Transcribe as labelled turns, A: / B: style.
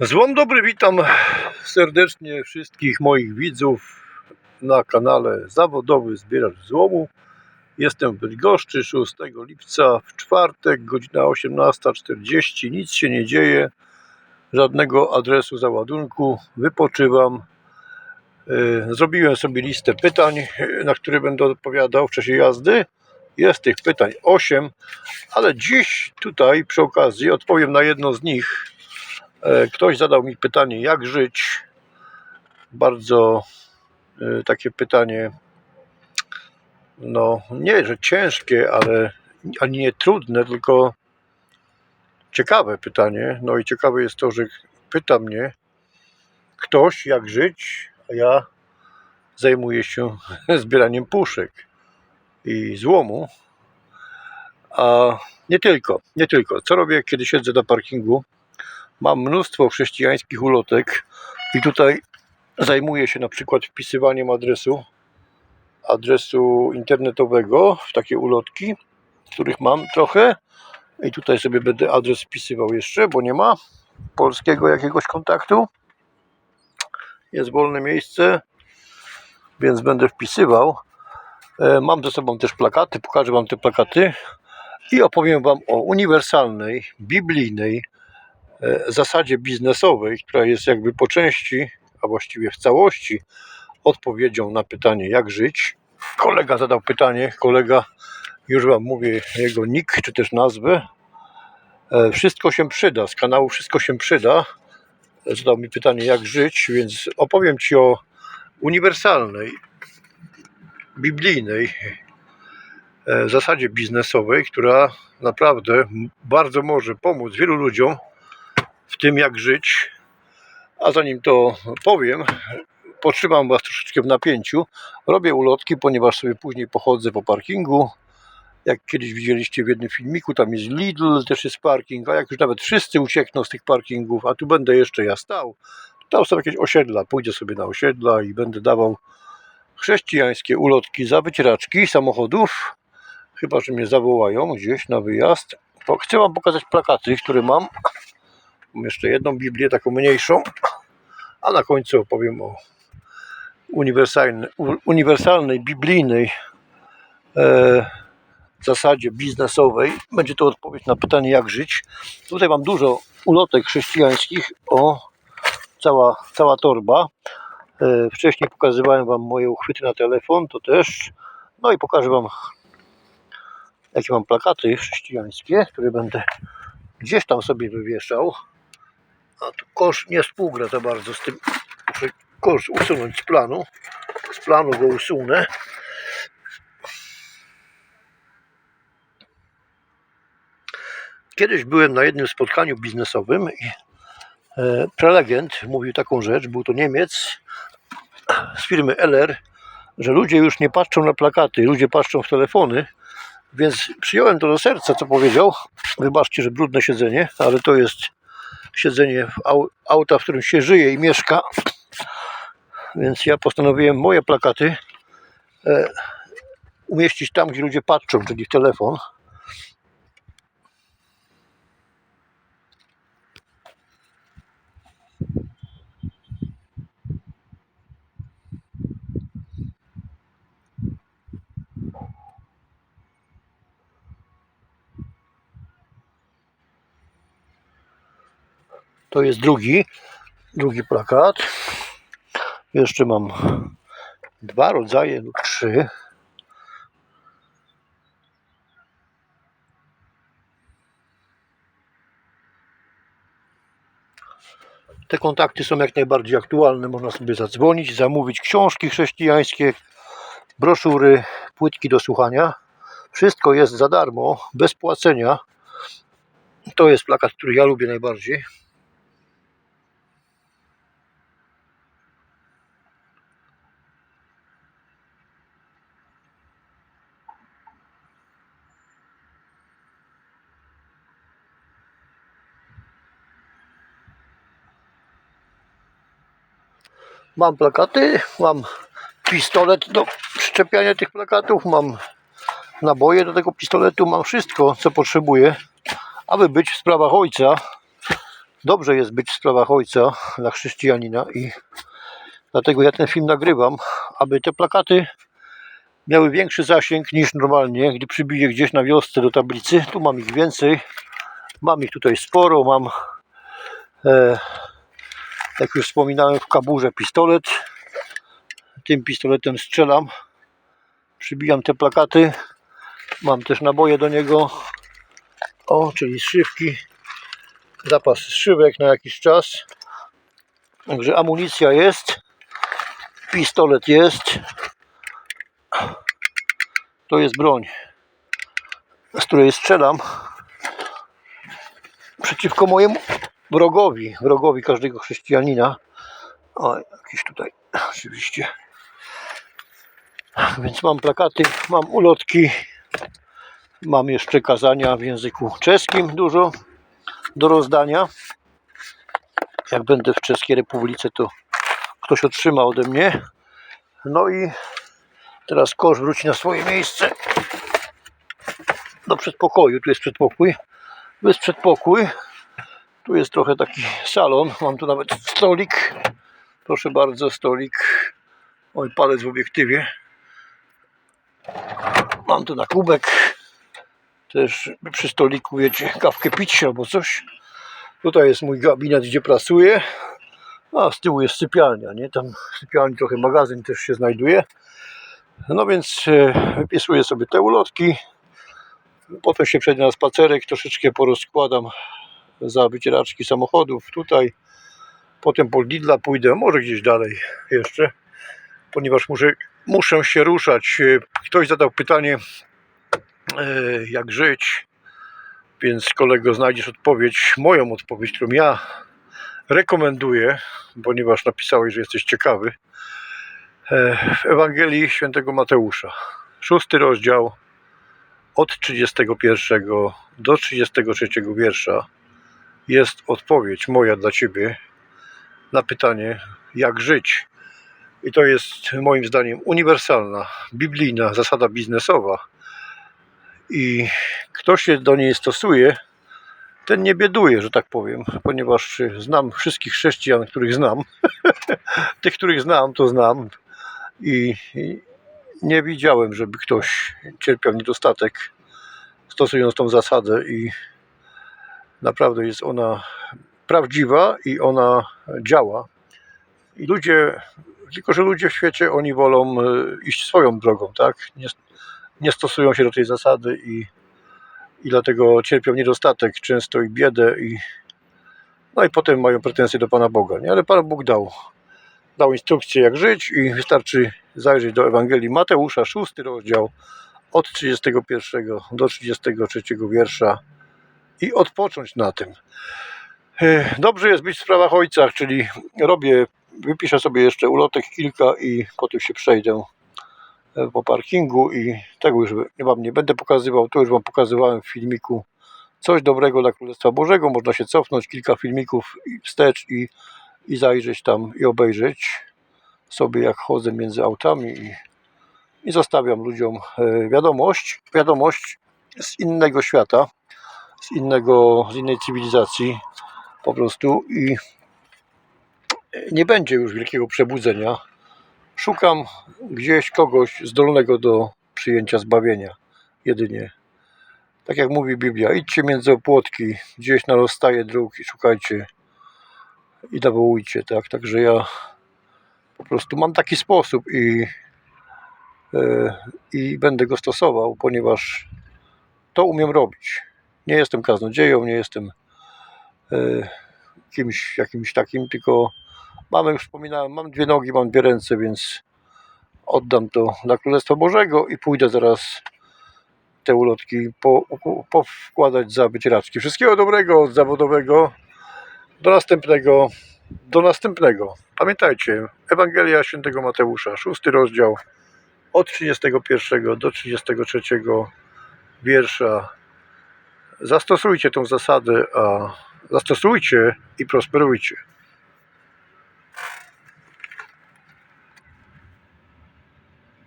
A: Złom dobry, witam serdecznie wszystkich moich widzów na kanale Zawodowy Zbieracz Złomu. Jestem w Bydgoszczy 6 lipca w czwartek, godzina 18.40. Nic się nie dzieje, żadnego adresu załadunku. Wypoczywam. Yy, Zrobiłem sobie listę pytań, na które będę odpowiadał w czasie jazdy. Jest tych pytań 8, ale dziś tutaj przy okazji odpowiem na jedno z nich. E, Ktoś zadał mi pytanie, jak żyć. Bardzo e, takie pytanie, no nie, że ciężkie, ale ani nie trudne, tylko ciekawe pytanie. No i ciekawe jest to, że pyta mnie ktoś, jak żyć, a ja zajmuję się zbieraniem puszek i złomu. A nie tylko, nie tylko. Co robię, kiedy siedzę na parkingu? Mam mnóstwo chrześcijańskich ulotek i tutaj zajmuję się na przykład wpisywaniem adresu adresu internetowego w takie ulotki, których mam trochę. I tutaj sobie będę adres wpisywał jeszcze, bo nie ma polskiego jakiegoś kontaktu. Jest wolne miejsce więc będę wpisywał. E, mam ze sobą też plakaty, pokażę wam te plakaty i opowiem wam o uniwersalnej, biblijnej zasadzie biznesowej, która jest jakby po części, a właściwie w całości odpowiedzią na pytanie, jak żyć. Kolega zadał pytanie, kolega, już Wam mówię jego nick, czy też nazwę. E, Wszystko się przyda, z kanału Wszystko się przyda. E, Zadał mi pytanie, jak żyć, więc opowiem Ci o uniwersalnej, biblijnej e, zasadzie biznesowej, która naprawdę bardzo może pomóc wielu ludziom w tym, jak żyć. A zanim to powiem, potrzymam Was troszeczkę w napięciu. Robię ulotki, ponieważ sobie później pochodzę po parkingu. Jak kiedyś widzieliście w jednym filmiku, tam jest Lidl, też jest parking, a jak już nawet wszyscy uciekną z tych parkingów, a tu będę jeszcze ja stał, to tam są jakieś osiedla. Pójdę sobie na osiedla i będę dawał chrześcijańskie ulotki za wycieraczki samochodów. Chyba, że mnie zawołają gdzieś na wyjazd. Chcę Wam pokazać plakaty, które mam. Mam jeszcze jedną Biblię, taką mniejszą, a na końcu opowiem o uniwersalnej, uniwersalnej biblijnej e, zasadzie biznesowej. Będzie to odpowiedź na pytanie, jak żyć. Tutaj mam dużo ulotek chrześcijańskich. O, cała, cała torba. E, wcześniej pokazywałem Wam moje uchwyty na telefon, to też. No i pokażę Wam, jakie mam plakaty chrześcijańskie, które będę gdzieś tam sobie wywieszał. A tu kosz nie współgra za bardzo z tym. Muszę kosz usunąć z planu. Z planu go usunę. Kiedyś byłem na jednym spotkaniu biznesowym i e, prelegent mówił taką rzecz, był to Niemiec z firmy LR, że ludzie już nie patrzą na plakaty, ludzie patrzą w telefony, więc przyjąłem to do serca, co powiedział. Wybaczcie, że brudne siedzenie, ale to jest siedzenie w au, auta, w którym się żyje i mieszka. Więc ja postanowiłem moje plakaty e, umieścić tam, gdzie ludzie patrzą, czyli w telefon. To jest drugi, drugi plakat. Jeszcze mam dwa rodzaje lub trzy. Te kontakty są jak najbardziej aktualne. Można sobie zadzwonić, zamówić książki chrześcijańskie, broszury, płytki do słuchania. Wszystko jest za darmo, bez płacenia. To jest plakat, który ja lubię najbardziej. Mam plakaty, mam pistolet do przyczepiania tych plakatów, mam naboje do tego pistoletu, mam wszystko, co potrzebuję, aby być w sprawach ojca dobrze jest być w sprawach ojca dla chrześcijanina i dlatego ja ten film nagrywam, aby te plakaty miały większy zasięg niż normalnie, gdy przybiję gdzieś na wiosce do tablicy. Tu mam ich więcej, mam ich tutaj sporo, mam e, jak już wspominałem w kaburze pistolet. Tym pistoletem strzelam, przybijam te plakaty, mam też naboje do niego, o, czyli szywki, zapas szywek na jakiś czas. Także amunicja jest, pistolet jest. To jest broń, z której strzelam przeciwko mojemu wrogowi, wrogowi każdego chrześcijanina. O, jakiś tutaj oczywiście. Więc mam plakaty, mam ulotki, mam jeszcze kazania w języku czeskim dużo do rozdania. Jak będę w Czeskiej Republice, to ktoś otrzyma ode mnie. No i teraz kosz wróci na swoje miejsce do przedpokoju. Tu jest przedpokój. Tu jest przedpokój. Tu jest trochę taki salon. Mam tu nawet stolik. Proszę bardzo, stolik. Oj, palec w obiektywie. Mam tu na kubek. Też przy stoliku, wiecie, kawkę pić albo coś. Tutaj jest mój gabinet, gdzie pracuję. A z tyłu jest sypialnia, nie? Tam w sypialni trochę magazyn też się znajduje. No więc e, wypisuję sobie te ulotki. Potem się przejdę na spacerek, troszeczkę porozkładam za wycieraczki samochodów tutaj. Potem po Lidla pójdę, może gdzieś dalej jeszcze, ponieważ muszę, muszę się ruszać. E, Ktoś zadał pytanie, e, jak żyć, więc kolego znajdziesz odpowiedź, moją odpowiedź, którą ja rekomenduję, ponieważ napisałeś, że jesteś ciekawy. E, W Ewangelii Świętego Mateusza, szósty rozdział, od 31 do 33 wiersza jest odpowiedź moja dla Ciebie na pytanie, jak żyć. I to jest moim zdaniem uniwersalna, biblijna zasada biznesowa. I kto się do niej stosuje, ten nie bieduje, że tak powiem, ponieważ znam wszystkich chrześcijan, których znam. Tych, których znam, to znam. I, nie widziałem, żeby ktoś cierpiał niedostatek, stosując tą zasadę. I naprawdę jest ona prawdziwa i ona działa. I ludzie, tylko że ludzie w świecie, oni wolą e, iść swoją drogą, tak? Nie, nie stosują się do tej zasady i, i dlatego cierpią niedostatek, często i biedę i no i potem mają pretensje do Pana Boga, nie? Ale Pan Bóg dał, dał instrukcję jak żyć i wystarczy zajrzeć do Ewangelii Mateusza, szósty rozdział od 31 do 33 wiersza i odpocząć na tym. E, Dobrze jest być w sprawach ojcach, czyli robię, wypiszę sobie jeszcze ulotek kilka i potem się przejdę e, po parkingu i tego już wam nie będę pokazywał, to już wam pokazywałem w filmiku coś dobrego dla Królestwa Bożego, można się cofnąć kilka filmików wstecz i, i zajrzeć tam i obejrzeć sobie jak chodzę między autami i, i zostawiam ludziom e, wiadomość, wiadomość z innego świata, z innego, z innej cywilizacji po prostu i nie będzie już wielkiego przebudzenia. Szukam gdzieś kogoś zdolnego do przyjęcia zbawienia. Jedynie. Tak jak mówi Biblia, idźcie między opłotki, gdzieś na rozstaje dróg i szukajcie i nawołujcie, tak? Także ja po prostu mam taki sposób i, e, i będę go stosował, ponieważ to umiem robić. Nie jestem kaznodzieją, nie jestem e, kimś jakimś takim, tylko mamy, już wspominałem, mam dwie nogi, mam dwie ręce, więc oddam to dla Królestwa Bożego i pójdę zaraz te ulotki po, powkładać za wycieraczki. Wszystkiego dobrego od zawodowego. Do następnego. Do następnego. Pamiętajcie, Ewangelia Świętego Mateusza, szósty rozdział, od 31 do 33 wiersza. Zastosujcie tą zasadę, a zastosujcie i prosperujcie.